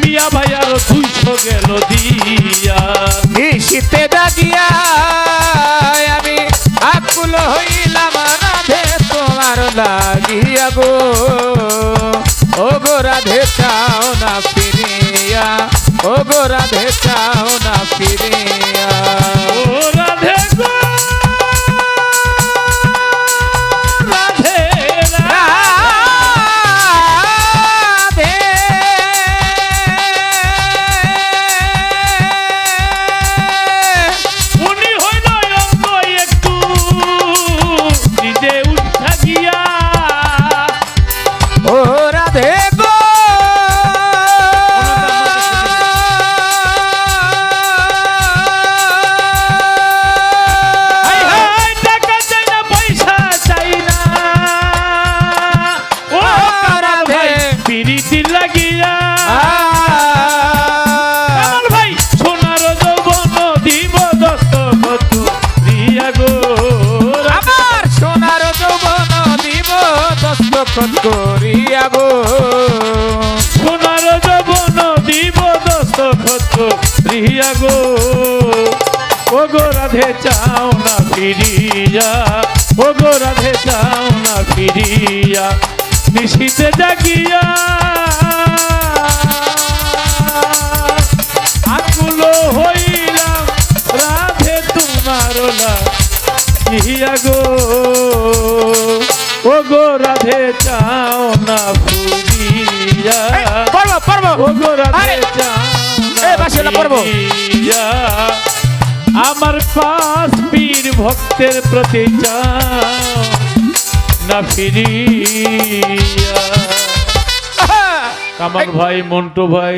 পিয়া ভাই আরও দুইশো গেল দিয়া। শীতে ডাকিয়া আমি আকুল হইলাম, রাধে তোমার লাগিয়া গো। ও গো রাধে, চাও না ফিরিয়া ও গো রাধে, চাও না ফিরিয়া। দস্তখত করিয়া গো। সোনার যাব দিব দস্তখত কত রিয়া গো। ও গো রাধে চাও না ফিরিয়া ও গো রাধে চাও না ফিরিয়া নিশিতে জাগিয়া রাধে চাও না ফুরিয়া পড়ব পর্ব ও রাধে চাও এ, পড়ব। আমার পাশ পীর ভক্তের প্রতি চাও না ফিরিয়া। আমার ভাই মন্টু ভাই